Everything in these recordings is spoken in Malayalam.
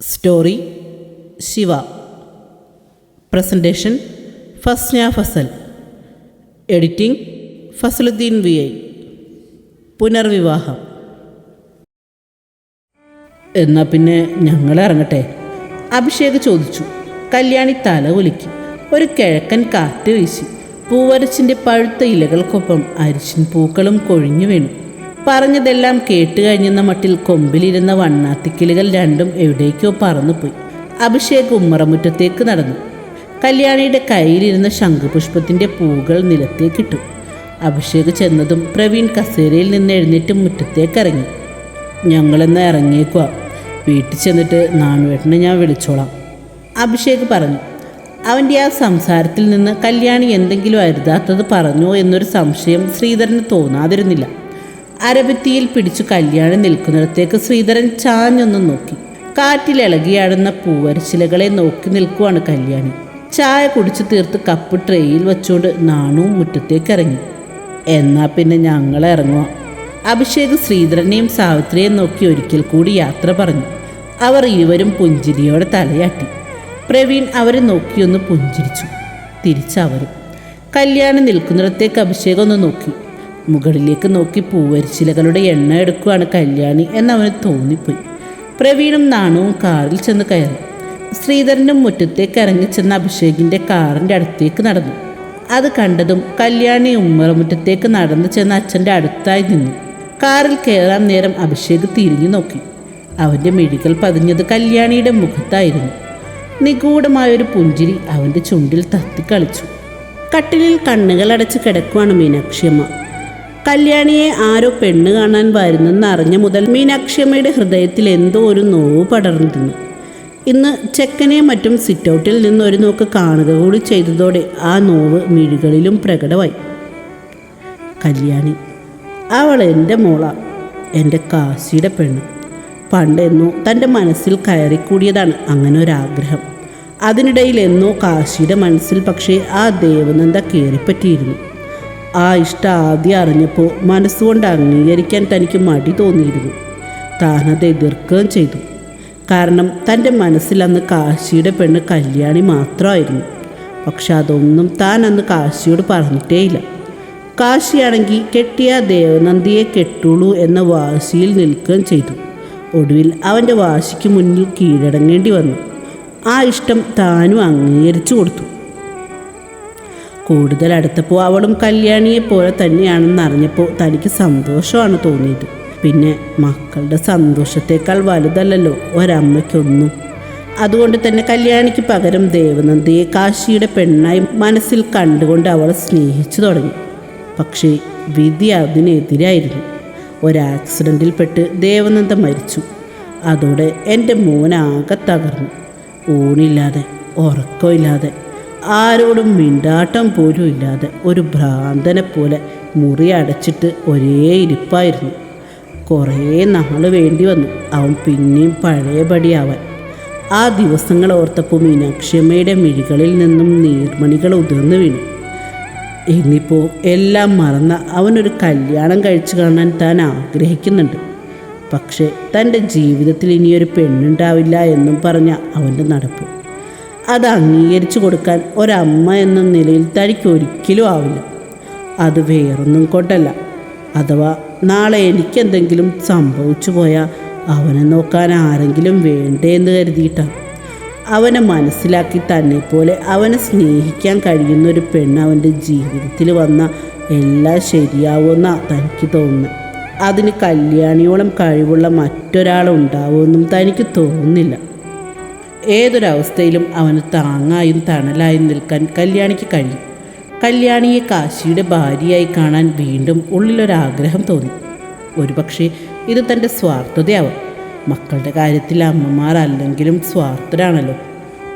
Story Shiva presentation Fasna Fasal editing Fasaluddeen V I പുനർവിവാഹം എന്നാൽ പിന്നെ ഞങ്ങൾ ഇറങ്ങട്ടെ? അഭിഷേക് ചോദിച്ചു. കല്യാണി തല ഒലിക്കി ഒരു കിഴക്കൻ കാറ്റ് വീശി. പൂവരച്ചിന്റെ പഴുത്ത ഇലകൾക്കൊപ്പം അരിശിൻ പൂക്കളും കൊഴിഞ്ഞു വീണു. പറഞ്ഞതെല്ലാം കേട്ട് കഴിഞ്ഞെന്ന മട്ടിൽ കൊമ്പിലിരുന്ന വണ്ണാത്തിക്കിളികൾ രണ്ടും എവിടേക്കോ പറന്നുപോയി. അഭിഷേക് ഉമ്മറമുറ്റത്തേക്ക് നടന്നു. കല്യാണിയുടെ കയ്യിലിരുന്ന ശംഖുപുഷ്പത്തിന്റെ പൂകൾ നിലത്തേക്കിട്ടു. അഭിഷേക് ചെന്നതും പ്രവീൺ കസേരയിൽ നിന്ന് എഴുന്നേറ്റ് മുറ്റത്തേക്കിറങ്ങി. ഞങ്ങളെന്ന് ഇറങ്ങിയേക്കുക വീട്ടിൽ ചെന്നിട്ട് നാണുവേട്ടനെ ഞാൻ വിളിച്ചോളാം. അഭിഷേക് പറഞ്ഞു. അവന്റെ ആ സംസാരത്തിൽ നിന്ന് കല്യാണി എന്തെങ്കിലും അരുതാത്തത് പറഞ്ഞോ എന്നൊരു സംശയം ശ്രീധരന് തോന്നാതിരുന്നില്ല. അരഭിത്തിയിൽ പിടിച്ചു കല്യാണം നിൽക്കുന്നിടത്തേക്ക് ശ്രീധരൻ ചാഞ്ഞൊന്ന് നോക്കി. കാറ്റിൽ ഇളകിയാടുന്ന പൂവരച്ചിലകളെ നോക്കി നിൽക്കുവാണ് കല്യാണി. ചായ കുടിച്ചു തീർത്ത് കപ്പ് ട്രെയിൽ വെച്ചുകൊണ്ട് നാണുവും മുറ്റത്തേക്ക് ഇറങ്ങി. എന്നാ പിന്നെ ഞങ്ങൾ ഇറങ്ങുക. അഭിഷേക് ശ്രീധരനെയും സാവിത്രിയെയും നോക്കി ഒരിക്കൽ കൂടി യാത്ര പറഞ്ഞു. അവർ ഇരുവരും പുഞ്ചിരിയോടെ തലയാട്ടി. പ്രവീൺ അവരെ നോക്കിയൊന്ന് പുഞ്ചിരിച്ചു. തിരിച്ചവരും. കല്യാണം നിൽക്കുന്നിടത്തേക്ക് അഭിഷേകം ഒന്ന് നോക്കി. മുകളിലേക്ക് നോക്കി പൂവരിശിലകളുടെ എണ്ണ എടുക്കുകയാണ് കല്യാണി എന്നവന് തോന്നിപ്പോയി. പ്രവീണും നാണവും കാറിൽ ചെന്ന് കയറി. ശ്രീധരനും മുറ്റത്തേക്ക് ഇറങ്ങി ചെന്ന അഭിഷേകിന്റെ കാറിന്റെ അടുത്തേക്ക് നടന്നു. അത് കണ്ടതും കല്യാണി ഉമ്മറമുറ്റത്തേക്ക് നടന്നു ചെന്ന അച്ഛന്റെ അടുത്തായി നിന്നു. കാറിൽ കയറാൻ നേരം അഭിഷേക് തിരിഞ്ഞു നോക്കി. അവന്റെ മിഴികൾ പതിഞ്ഞത് കല്യാണിയുടെ മുഖത്തായിരുന്നു. നിഗൂഢമായൊരു പുഞ്ചിരി അവന്റെ ചുണ്ടിൽ തത്തിക്കളിച്ചു. കട്ടിലിൽ കണ്ണുകൾ അടച്ച് കിടക്കുവാണ് മീനാക്ഷിയമ്മ കല്യാണിയെ ആരോ പെണ്ണ് കാണാൻ വരുന്നെന്ന് അറിഞ്ഞ മുതൽ മീനാക്ഷിയമ്മയുടെ ഹൃദയത്തിൽ എന്തോ ഒരു നോവ് പടർന്നിരുന്നു. ഇന്ന് ചെക്കനെ മറ്റും സിറ്റൗട്ടിൽ നിന്ന് ഒരു നോക്ക് കാണുക കൂടി ചെയ്തതോടെ ആ നോവ് മിഴികളിലും പ്രകടമായി. കല്യാണി അവൾ എന്റെ മോള എന്റെ കാശിയുടെ പെണ്ണ്. പണ്ടെന്നോ തന്റെ മനസ്സിൽ കയറിക്കൂടിയതാണ് അങ്ങനെ ഒരാഗ്രഹം അതിനിടയിൽ എന്നോ കാശിയുടെ മനസ്സിൽ പക്ഷേ ആ ദേവനന്ദ കയറിപ്പറ്റിയിരുന്നു. ആ ഇഷ്ട ആദ്യം അറിഞ്ഞപ്പോൾ മനസ്സുകൊണ്ട് അംഗീകരിക്കാൻ തനിക്ക് മടി തോന്നിയിരുന്നു. താനത് എതിർക്കുകയും ചെയ്തു. കാരണം തന്റെ മനസ്സിൽ അന്ന് കാശിയുടെ പെണ്ണ് കല്യാണി മാത്രമായിരുന്നു. പക്ഷെ അതൊന്നും താൻ അന്ന് കാശിയോട് പറഞ്ഞിട്ടേയില്ല. കാശിയാണെങ്കിൽ കെട്ടിയ ദേവനന്ദിയെ കെട്ടുള്ളൂ എന്ന വാശിയിൽ നിൽക്കുകയും ചെയ്തു. ഒടുവിൽ അവന്റെ വാശിക്ക് മുന്നിൽ കീഴടങ്ങേണ്ടി വന്നു. ആ ഇഷ്ടം താനും അംഗീകരിച്ചു കൊടുത്തു. കൂടുതൽ അടുത്തപ്പോൾ അവളും കല്യാണിയെ പോലെ തന്നെയാണെന്ന് അറിഞ്ഞപ്പോൾ തനിക്ക് സന്തോഷമാണ് തോന്നിയത്. പിന്നെ മക്കളുടെ സന്തോഷത്തേക്കാൾ വലുതല്ലല്ലോ ഒരമ്മയ്ക്കൊന്നും. അതുകൊണ്ട് തന്നെ കല്യാണിക്ക് പകരം ദേവനന്ദിയെ കാശിയുടെ പെണ്ണായി മനസ്സിൽ കണ്ടുകൊണ്ട് അവളെ സ്നേഹിച്ചു തുടങ്ങി. പക്ഷേ വിധി അതിനെതിരായിരുന്നു. ഒരാക്സിഡന്റിൽപ്പെട്ട് ദേവനന്ദ മരിച്ചു. അതോടെ എന്റെ മോനാകെ തകർന്നു. ഊണില്ലാതെ ഉറക്കമില്ലാതെ. ആരോടും മിണ്ടാട്ടം പോലും ഇല്ലാതെ ഒരു ഭ്രാന്തനെ പോലെ മുറി അടച്ചിട്ട് ഒരേ ഇരിപ്പായിരുന്നു. കുറേ നാൾ വേണ്ടി വന്നു. അവൻ പിന്നെയും പഴയപടിയാവാൻ. ആ ദിവസങ്ങൾ ഓർത്തപ്പോൾ മീനാക്ഷിയമ്മയുടെ മിഴികളിൽ നിന്നും നീർമണികൾ ഉതിർന്നു വീണു. ഇന്നിപ്പോൾ എല്ലാം മറന്ന അവനൊരു കല്യാണം കഴിച്ചു കാണാൻ താൻ ആഗ്രഹിക്കുന്നുണ്ട്. പക്ഷേ തന്റെ ജീവിതത്തിൽ ഇനിയൊരു പെണ്ണുണ്ടാവില്ല എന്നും പറഞ്ഞ അവന്റെ നടപ്പ്. അത് അംഗീകരിച്ചു കൊടുക്കാൻ ഒരമ്മ എന്ന നിലയിൽ തനിക്ക് ഒരിക്കലും ആവില്ല. അത് വേറൊന്നും കൊണ്ടല്ല. അഥവാ നാളെ എനിക്കെന്തെങ്കിലും സംഭവിച്ചു പോയാൽ അവനെ നോക്കാൻ ആരെങ്കിലും വേണ്ടേ എന്ന് കരുതിയിട്ടാണ് അവനെ മനസ്സിലാക്കി തന്നെ പോലെ അവനെ സ്നേഹിക്കാൻ കഴിയുന്ന ഒരു പെണ്ണ് അവന്റെ ജീവിതത്തിൽ വന്ന എല്ലാം ശരിയാവുമെന്ന തനിക്ക് തോന്നുന്നത് അതിന് കല്യാണിയോളം കഴിവുള്ള മറ്റൊരാളുണ്ടാവുമെന്നും തനിക്ക് തോന്നുന്നില്ല. ഏതൊരവസ്ഥയിലും അവന് താങ്ങായും തണലായും നിൽക്കാൻ കല്യാണിക്ക് കഴിയും. കല്യാണിയെ കാശിയുടെ ഭാര്യയായി കാണാൻ വീണ്ടും ഉള്ളിലൊരാഗ്രഹം തോന്നി. ഒരുപക്ഷെ ഇത് തന്റെ സ്വാർത്ഥതയാവാം. മക്കളുടെ കാര്യത്തിൽ അമ്മമാർ അല്ലെങ്കിലും സ്വാർത്ഥരാണല്ലോ.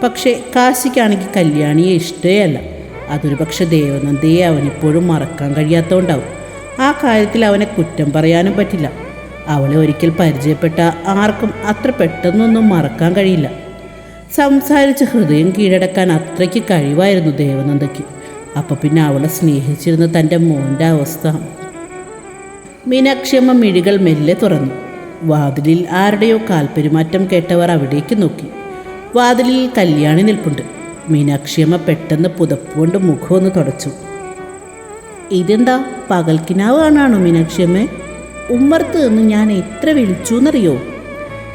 പക്ഷേ കാശിക്കാണെങ്കിൽ കല്യാണിയെ ഇഷ്ടേയല്ല. അതൊരു പക്ഷെ ദേവനന്ദയെ അവനിപ്പോഴും മറക്കാൻ കഴിയാത്തതുകൊണ്ടാവും ആ കാര്യത്തിൽ അവനെ കുറ്റം പറയാനും പറ്റില്ല. അവളെ ഒരിക്കൽ പരിചയപ്പെട്ട ആർക്കും അത്ര പെട്ടെന്നൊന്നും മറക്കാൻ കഴിയില്ല. സംസാരിച്ച് ഹൃദയം കീഴടക്കാൻ അത്രയ്ക്ക് കഴിവായിരുന്നു ദേവനന്ദയ്ക്ക്. അപ്പോൾ പിന്നെ അവളെ സ്നേഹിച്ചിരുന്ന തന്റെ മോന്റെ അവസ്ഥ. മീനാക്ഷിയമ്മ മിഴികൾ മെല്ലെ തുറന്നു. വാതിലിൽ ആരുടെയോ കാൽപ്പെരുമാറ്റം കേട്ടവർ അവിടേക്ക് നോക്കി. വാതിലിൽ കല്യാണി നിൽപ്പുണ്ട്. മീനാക്ഷിയമ്മ പെട്ടെന്ന് പുതപ്പുകൊണ്ട് മുഖമൊന്ന് തുടച്ചു. ഇതെന്താ? പകൽക്കിനാവ് കാണാണോ മീനാക്ഷിയമ്മേ ഉമ്മർത്ത് നിന്ന് ഞാൻ എത്ര വിളിച്ചു എന്നറിയോ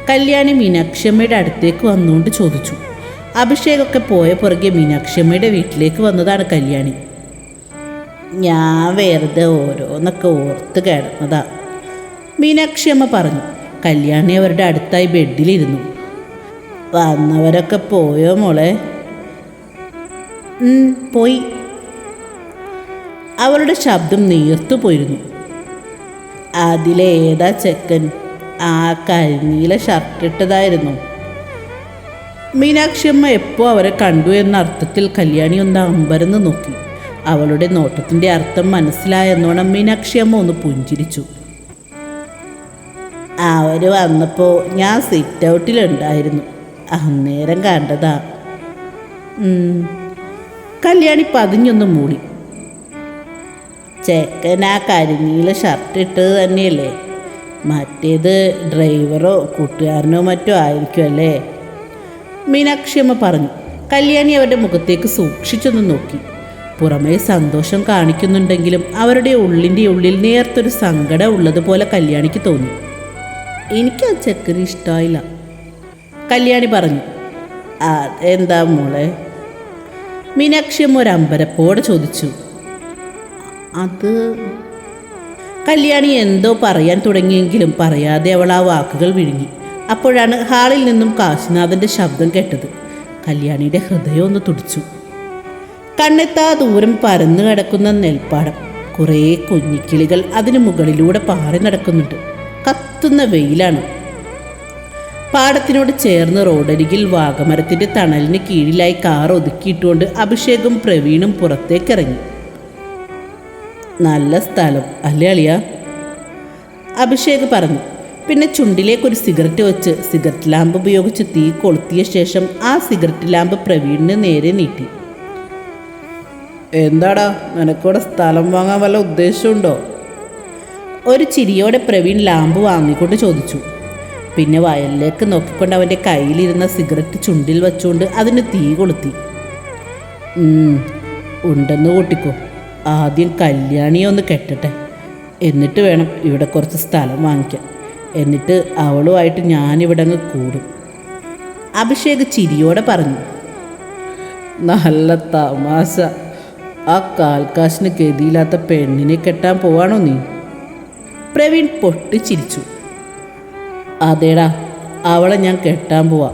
കല്യാണി മീനാക്ഷിയമ്മയുടെ അടുത്തേക്ക് വന്നുകൊണ്ട് ചോദിച്ചു. അഭിഷേകൊക്കെ പോയ പുറകെ മീനാക്ഷിയമ്മയുടെ വീട്ടിലേക്ക് വന്നതാണ് കല്യാണി. ഞാൻ വെറുതെ ഓരോന്നൊക്കെ ഓർത്ത് കിടന്നതാ. മീനാക്ഷിയമ്മ പറഞ്ഞു കല്യാണി അവരുടെ അടുത്തായി ബെഡിലിരുന്നു. വന്നവരൊക്കെ പോയോ മോളെ? "ഉം, പോയി. അവളുടെ ശബ്ദം നീർത്തു പോയിരുന്നു. അതിലേതാ ചെക്കൻ? ആ കരിനീല ഷർട്ടിട്ടതായിരുന്നു മീനാക്ഷിയമ്മ എപ്പോൾ അവരെ കണ്ടു എന്ന അർത്ഥത്തിൽ കല്യാണി ഒന്ന് അമ്പരന്ന് നോക്കി. അവളുടെ നോട്ടത്തിന്റെ അർത്ഥം മനസ്സിലായെന്നോണം മീനാക്ഷിയമ്മ ഒന്ന് പുഞ്ചിരിച്ചു. അവർ വന്നപ്പോൾ ഞാൻ സിറ്റ് ഔട്ടിലുണ്ടായിരുന്നു അന്നേരം കണ്ടതാ. കല്യാണി പതിഞ്ഞൊന്ന് മൂളി ചെക്കൻ ആ കരിനീല ഷർട്ട് ഇട്ടത് തന്നെയല്ലേ? മറ്റേത് ഡ്രൈവറോ കൂട്ടുകാരനോ മറ്റോ ആയിരിക്കും അല്ലേ? മീനാക്ഷിയമ്മ പറഞ്ഞു. കല്യാണി അവരുടെ മുഖത്തേക്ക് സൂക്ഷിച്ചൊന്ന് നോക്കി. പുറമേ സന്തോഷം കാണിക്കുന്നുണ്ടെങ്കിലും അവരുടെ ഉള്ളിന്റെ ഉള്ളിൽ നേർത്തൊരു സങ്കടം ഉള്ളതുപോലെ കല്യാണിക്ക് തോന്നി. എനിക്ക് ആ ചെക്കന് ഇഷ്ടമായില്ല കല്യാണി പറഞ്ഞു. എന്താ മോളെ? മീനാക്ഷിയമ്മ ഒരു ചോദിച്ചു. അത് കല്യാണി എന്തോ പറയാൻ തുടങ്ങിയെങ്കിലും പറയാതെ അവൾ ആ വാക്കുകൾ വിഴുങ്ങി. അപ്പോഴാണ് ഹാളിൽ നിന്നും കാശിനാഥന്റെ ശബ്ദം കേട്ടത്. കല്യാണിയുടെ ഹൃദയം ഒന്ന് തുടിച്ചു. കണ്ണെത്താ ദൂരം പരന്നു കിടക്കുന്ന നെൽപ്പാടം. കുറേ കുഞ്ഞിക്കിളികൾ അതിനു മുകളിലൂടെ പാറി നടക്കുന്നുണ്ട്. കത്തുന്ന വെയിലാണ്. പാടത്തിനോട് ചേർന്ന് റോഡരികിൽ വാഗമരത്തിന്റെ തണലിന് കീഴിലായി കാർ ഒതുക്കിയിട്ടുകൊണ്ട് അഭിഷേകും പ്രവീണും പുറത്തേക്കിറങ്ങി. നല്ല സ്ഥലം. അല്ലേ അളിയ? അഭിഷേക് പറഞ്ഞു. പിന്നെ ചുണ്ടിലേക്ക് ഒരു സിഗരറ്റ് വെച്ച് സിഗരറ്റ് ലാമ്പ് ഉപയോഗിച്ച് തീ കൊളുത്തിയ ശേഷം ആ സിഗരറ്റ് ലാമ്പ് പ്രവീണിന് നേരെ നീട്ടി. എന്താടാ? നിനക്കൂടെ സ്ഥലം വാങ്ങാൻ വല്ല ഉദ്ദേശമുണ്ടോ ഒരു ചിരിയോടെ പ്രവീൺ ലാമ്പ് വാങ്ങിക്കൊണ്ട് ചോദിച്ചു. പിന്നെ വയലിലേക്ക് നോക്കിക്കൊണ്ട് അവന്റെ കയ്യിലിരുന്ന സിഗരറ്റ് ചുണ്ടിൽ വെച്ചുകൊണ്ട് അതിന് തീ കൊളുത്തി. ഉണ്ടെന്ന് കൂട്ടിക്കോ. ആദ്യം കല്യാണിയെ ഒന്ന് കെട്ടട്ടെ. എന്നിട്ട് വേണം ഇവിടെ കുറച്ച് സ്ഥലം വാങ്ങിക്കാൻ. എന്നിട്ട് അവളുമായിട്ട് ഞാനിവിടെ അങ്ങ് കൂടും. അഭിഷേക് ചിരിയോടെ പറഞ്ഞു നല്ല തമാശ. ആ കാൽക്കാശിന് ഗതിയില്ലാത്ത പെണ്ണിനെ കെട്ടാൻ പോവാണോ നീ? പ്രവീൺ പൊട്ടി ചിരിച്ചു. അതേടാ അവളെ ഞാൻ കെട്ടാൻ പോവാ.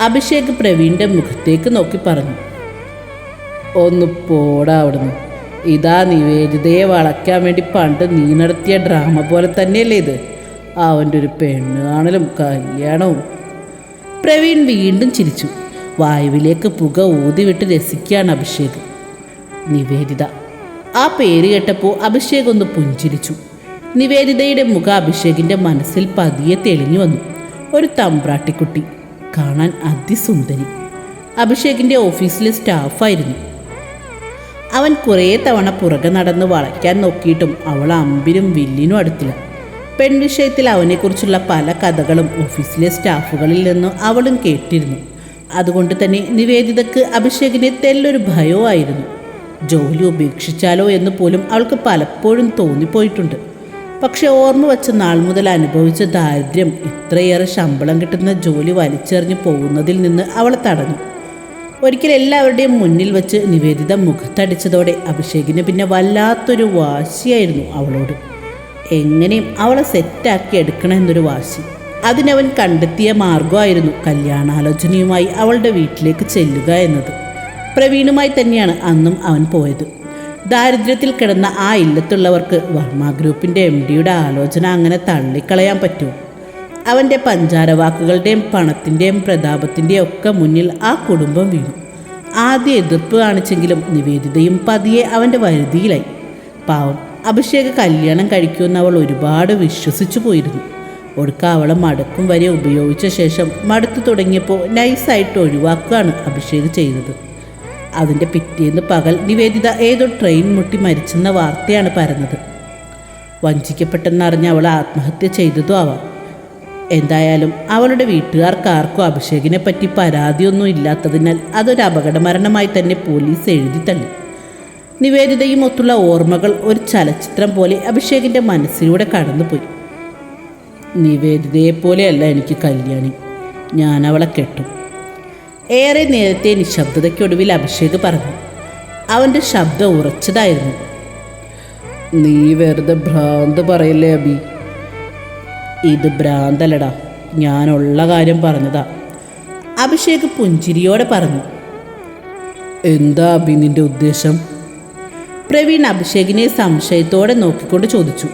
അഭിഷേക് പ്രവീണിന്റെ മുഖത്തേക്ക് നോക്കി പറഞ്ഞു ഒന്ന് പോടാ അവിടുന്ന്. ഇതാ നിവേദിതയെ വളയ്ക്കാൻ വേണ്ടി പണ്ട് നീ നടത്തിയ ഡ്രാമ പോലെ തന്നെയല്ലേ ഇത്. അവന്റെ ഒരു പെണ്ണ് കാണലും കല്യാണവും. പ്രവീൺ വീണ്ടും ചിരിച്ചു. വായുവിലേക്ക് പുക ഊതിവിട്ട് രസിക്കുകയാണ് അഭിഷേക്. നിവേദിത ആ പേര് കേട്ടപ്പോൾ അഭിഷേക് ഒന്ന് പുഞ്ചിരിച്ചു. നിവേദിതയുടെ മുഖം അഭിഷേകിന്റെ മനസ്സിൽ പതിയെ തെളിഞ്ഞു വന്നു. ഒരു തമ്പ്രാട്ടിക്കുട്ടി കാണാൻ അതിസുന്ദരി. അഭിഷേകിന്റെ ഓഫീസിലെ സ്റ്റാഫായിരുന്നു. അവൻ കുറേ തവണ പുറകെ നടന്ന് വളയ്ക്കാൻ നോക്കിയിട്ടും അവൾ അമ്പിനും വില്ലിനും അടുത്തില്ല. പെൺവിഷയത്തിൽ അവനെക്കുറിച്ചുള്ള പല കഥകളും ഓഫീസിലെ സ്റ്റാഫുകളിൽ നിന്നും അവളും കേട്ടിരുന്നു. അതുകൊണ്ട് തന്നെ നിവേദിതക്ക് അഭിഷേകിനെ തെല്ലൊരു ഭയമായിരുന്നു ജോലി ഉപേക്ഷിച്ചാലോ എന്ന് പോലും അവൾക്ക് പലപ്പോഴും തോന്നിപ്പോയിട്ടുണ്ട്. പക്ഷെ ഓർമ്മ വച്ച നാൾ മുതൽ അനുഭവിച്ച ദാരിദ്ര്യം ഇത്രയേറെ ശമ്പളം കിട്ടുന്ന ജോലി വലിച്ചെറിഞ്ഞു പോകുന്നതിൽ നിന്ന് അവളെ തടഞ്ഞു. ഒരിക്കൽ എല്ലാവരുടെയും മുന്നിൽ വെച്ച് നിവേദിത മുഖത്തടിച്ചതോടെ അഭിഷേകിന് പിന്നെ വല്ലാത്തൊരു വാശിയായിരുന്നു അവളോട്. എങ്ങനെയും അവളെ സെറ്റാക്കി എടുക്കണമെന്നൊരു വാശി. അതിനവൻ കണ്ടെത്തിയ മാർഗമായിരുന്നു കല്യാണാലോചനയുമായി അവളുടെ വീട്ടിലേക്ക് ചെല്ലുക എന്നത്. പ്രവീണുമായി തന്നെയാണ് അന്നും അവൻ പോയത്. ദാരിദ്ര്യത്തിൽ കിടന്ന ആ ഇല്ലത്തുള്ളവർക്ക് വർമ്മ ഗ്രൂപ്പിന്റെ എം ഡിയുടെ ആലോചന അങ്ങനെ തള്ളിക്കളയാൻ പറ്റുമോ? അവന്റെ പഞ്ചാരവാക്കുകളുടെയും പണത്തിന്റെയും പ്രതാപത്തിന്റെയും ഒക്കെ മുന്നിൽ ആ കുടുംബം വീണു. ആദ്യ എതിർപ്പ് കാണിച്ചെങ്കിലും നിവേദിതയും പതിയെ അവന്റെ വരുതിയിലായി. പാവം അഭിഷേക കല്യാണം കഴിക്കുമെന്ന് അവൾ ഒരുപാട് വിശ്വസിച്ചു പോയിരുന്നു. ഒടുക്ക അവളെ മടക്കും വരെ ഉപയോഗിച്ച ശേഷം മടുത്തു തുടങ്ങിയപ്പോൾ നൈസായിട്ട് ഒഴിവാക്കുകയാണ് അഭിഷേക് ചെയ്തത്. അതിന്റെ പിറ്റേന്ന് പകൽ നിവേദിത ഏതോ ട്രെയിൻ മുട്ടി മരിച്ചെന്ന വാർത്തയാണ് പരന്നത്. വഞ്ചിക്കപ്പെട്ടെന്നറിഞ്ഞ് അവൾ ആത്മഹത്യ ചെയ്തതും ആവാം. എന്തായാലും അവളുടെ വീട്ടുകാർക്ക് ആർക്കും അഭിഷേകിനെ പറ്റി പരാതിയൊന്നും ഇല്ലാത്തതിനാൽ അതൊരു അപകടമരണമായി തന്നെ പോലീസ് എഴുതി തള്ളി. നിവേദിതയും ഒത്തുള്ള ഓർമ്മകൾ ഒരു ചലച്ചിത്രം പോലെ അഭിഷേകിന്റെ മനസ്സിലൂടെ കടന്നുപോയി. നിവേദിതയെപ്പോലെയല്ല എനിക്ക് കല്യാണി. ഞാൻ അവളെ കെട്ടും. ഏറെ നേരത്തെ നിശബ്ദതയ്ക്കൊടുവിൽ അഭിഷേക് പറഞ്ഞു. അവന്റെ ശബ്ദം ഉറച്ചതായിരുന്നു. നീ വെറുതെ ഭ്രാന്ത് പറയല്ലേ അബി? ഇത് ഭ്രാന്തലടാ ഞാനുള്ള കാര്യം പറഞ്ഞതാ. അഭിഷേക് പുഞ്ചിരിയോടെ പറഞ്ഞു. എന്താ അബി നിന്റെ ഉദ്ദേശം? പ്രവീൺ അഭിഷേകിനെ സംശയത്തോടെ നോക്കിക്കൊണ്ട് ചോദിച്ചു.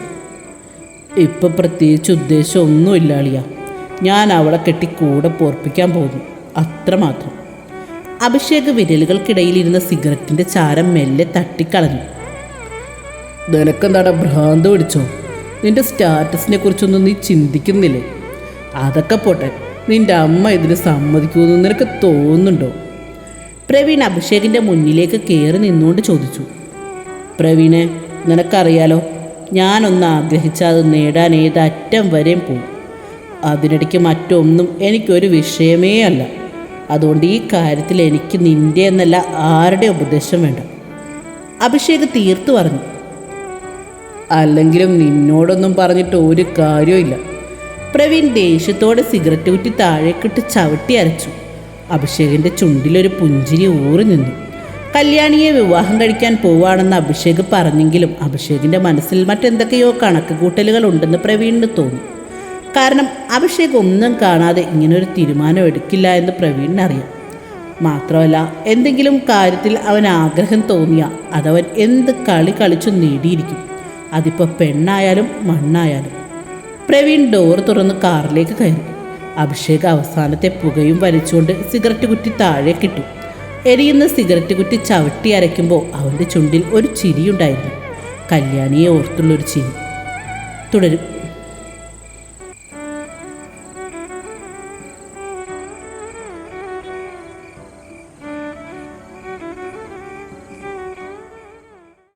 ഇപ്പം പ്രത്യേകിച്ച് ഉദ്ദേശം ഒന്നുമില്ല അളിയ. ഞാൻ അവളെ കെട്ടി കൂടെ പോർപ്പിക്കാൻ പോകുന്നു. അത്രമാത്രം. അഭിഷേക് വിരലുകൾക്കിടയിലിരുന്ന സിഗരറ്റിന്റെ ചാരം മെല്ലെ തട്ടിക്കളഞ്ഞു. നിനക്കെന്താടാ ഭ്രാന്ത് പിടിച്ചോ? നിന്റെ സ്റ്റാറ്റസിനെ കുറിച്ചൊന്നും നീ ചിന്തിക്കുന്നില്ലേ? അതൊക്കെ പോട്ടെ നിന്റെ അമ്മ ഇതിന് സമ്മതിക്കുമെന്ന് നിനക്ക് തോന്നുന്നുണ്ടോ? പ്രവീൺ അഭിഷേകിന്റെ മുന്നിലേക്ക് കയറി നിന്നുകൊണ്ട് ചോദിച്ചു. പ്രവീണെ നിനക്കറിയാലോ ഞാനൊന്ന് ആഗ്രഹിച്ചാൽ അത് നേടാൻ ഏതറ്റം വരെയും പോകും അതിനിടയ്ക്ക് മറ്റൊന്നും എനിക്കൊരു വിഷയമേ അല്ല. അതുകൊണ്ട് ഈ കാര്യത്തിൽ എനിക്ക് നിന്റെ എന്നല്ല ആരുടെ ഉപദേശം വേണ്ട. അഭിഷേക് തീർത്തു പറഞ്ഞു. അല്ലെങ്കിലും നിന്നോടൊന്നും പറഞ്ഞിട്ട് ഒരു കാര്യമില്ല പ്രവീൺ ദേഷ്യത്തോടെ സിഗരറ്റ് കുറ്റി താഴേക്കിട്ട് ചവിട്ടി അരച്ചു. അഭിഷേകിന്റെ ചുണ്ടിലൊരു പുഞ്ചിരി ഊറി നിന്നു. കല്യാണിയെ വിവാഹം കഴിക്കാൻ പോവാണെന്ന് അഭിഷേക് പറഞ്ഞെങ്കിലും അഭിഷേകിന്റെ മനസ്സിൽ മറ്റെന്തൊക്കെയോ കണക്ക് കൂട്ടലുകൾ ഉണ്ടെന്ന് പ്രവീണിന് തോന്നി. കാരണം അഭിഷേക് ഒന്നും കാണാതെ ഇങ്ങനൊരു തീരുമാനം എടുക്കില്ല എന്ന് പ്രവീണിനറിയാം മാത്രമല്ല എന്തെങ്കിലും കാര്യത്തിൽ അവൻ ആഗ്രഹം തോന്നിയ അതവൻ എന്ത് കളി കളിച്ചു നേടിയിരിക്കും. അതിപ്പോൾ പെണ്ണായാലും മണ്ണായാലും. പ്രവീൺ ഡോർ തുറന്ന് കാറിലേക്ക് കയറി. അഭിഷേക് അവസാനത്തെ പുകയും വലിച്ചുകൊണ്ട് സിഗരറ്റ് കുറ്റി താഴെ കിട്ടു എരിയുന്ന സിഗരറ്റ് കുറ്റി ചവിട്ടി അരയ്ക്കുമ്പോൾ അവന്റെ ചുണ്ടിൽ ഒരു ചിരിയുണ്ടായിരുന്നു. കല്യാണിയെ ഓർത്തുള്ളൊരു ചിരി. തുടരും.